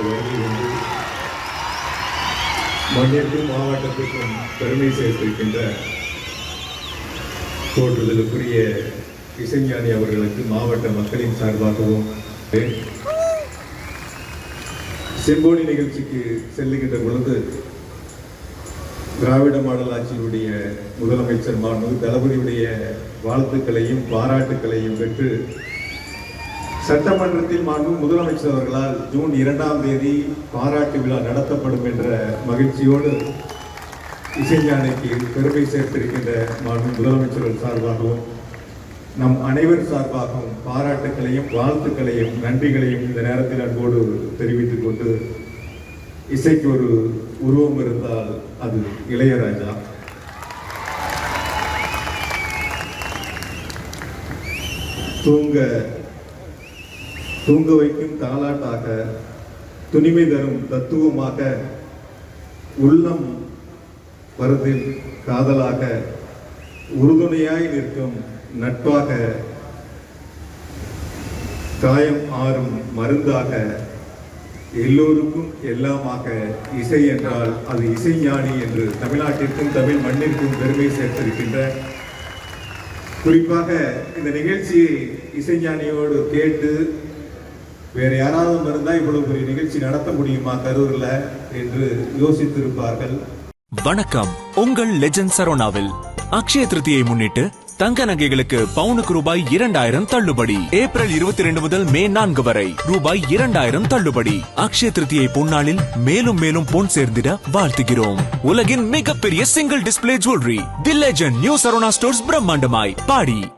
வருகை வந்து மண்ணிற்கும் மாவட்டத்திற்கும் பெருமை சேர்த்திருக்கின்ற தோற்றுதலுக்குரிய இசைஞானி அவர்களுக்கு மாவட்ட மக்களின் சார்பாகவும் செம்போடி நிகழ்ச்சிக்கு செல்லுகின்ற பொழுது திராவிட மாடல் ஆட்சியினுடைய முதலமைச்சர் மாண்பு தளபதியுடைய வாழ்த்துக்களையும் பாராட்டுக்களையும் பெற்று சட்டமன்றத்தில் மாண்பு முதலமைச்சர் அவர்களால் ஜூன் இரண்டாம் தேதி பாராட்டு விழா நடத்தப்படும் என்ற மகிழ்ச்சியோடு இசைஞானிக்கு பெருமை சேர்த்திருக்கின்ற மாண்பு முதலமைச்சர்கள் சார்பாகவும் நம் அனைவர் சார்பாகவும் பாராட்டுக்களையும் வாழ்த்துக்களையும் நன்றிகளையும் இந்த நேரத்தில் அன்போடு தெரிவித்துக் கொண்டு இசைக்கு ஒரு உருவம் இருந்தால் அது இளையராஜா. தூங்க தூங்க வைக்கும் தாலாட்டாக துணிமை தரும் தத்துவமாக உள்ளம் வருதில் காதலாக உறுதுணையாய் நிற்கும் நட்பாக காயம் ஆறும் மருந்தாக எல்லோருக்கும் எல்லாமாக இசை என்றால் அது இசைஞானி என்று தமிழ்நாட்டிற்கும் தமிழ் மண்ணிற்கும் பெருமை சேர்த்திருக்கின்ற குறிப்பாக இந்த நிகழ்ச்சியை இசைஞானியோடு கேட்டு வேறு யாராவது இருந்தால் இவ்வளவு பெரிய நிகழ்ச்சி நடத்த முடியுமா கரூர்ல என்று யோசித்திருப்பார்கள். வணக்கம். உங்கள் லெஜண்ட் சரோனாவில் அக்ஷய திருத்தியை முன்னிட்டு தங்க நகைகளுக்கு பவுனுக்கு ரூபாய் இரண்டாயிரம் தள்ளுபடி. ஏப்ரல் இருபத்தி ரெண்டு முதல் மே நான்கு வரை ரூபாய் இரண்டாயிரம் தள்ளுபடி. அக்ஷய திருத்தியை பொன்னாளில் மேலும் மேலும் பொன் சேர்ந்திட வாழ்த்துகிறோம். உலகின் மிகப்பெரிய single display jewellery the legend new Saravana stores பிரம்மாண்டமாய். Body.